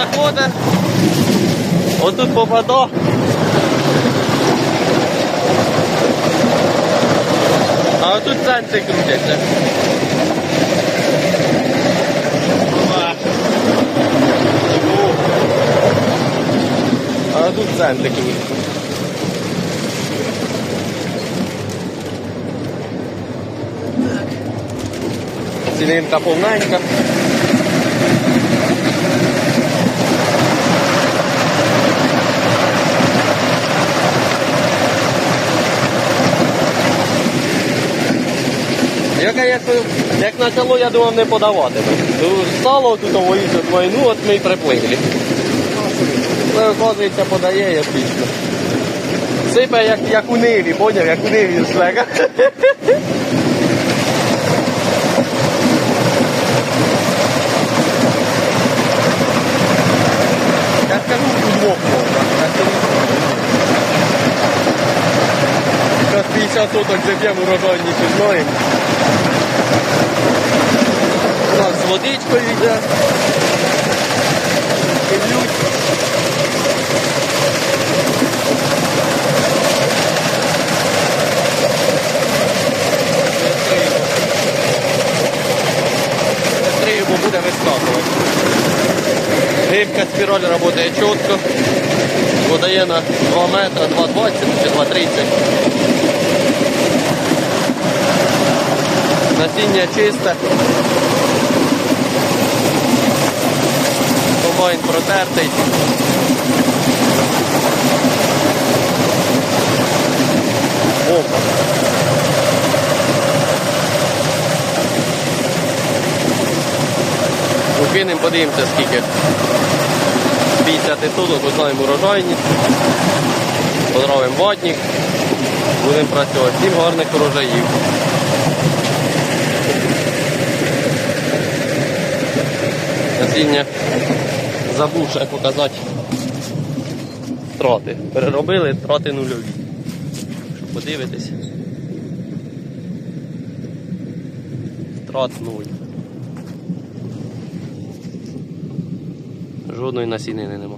заходить, отут попада. А отут центри крутяться. А тут центри крутяться. Циліндра повненька. Яка як, як почало, я думав, не подавати. Ну, Стало тут воїться війну, от ми й приплили. Ну, оказується, подає я пічно. Сипе як, як у ниві, поняв, як у ниві шлека. 50 соток заб'ємо урожайніше знаємо. У нас з водичкою йде. І. Быстрее, буде вискакувати. Гибка спіраль працює чітко. Подає на 2 метри, 2,20 чи 2,30. Насіння чисте. Комбайн протертий. Бомба. Укинемо, подивимося скільки. 50 суток, узнаємо урожайність. Поздравимо ватник. Будемо працювати. Всім гарних урожаїв. Насіння забув ще показати трати. Переробили трати нульові. Щоб подивитись. Трат нуль. Жодної насінини нема.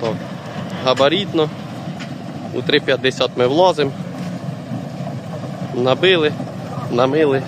Так. Габаритно. У 3,50 ми влазимо. Набили, намили.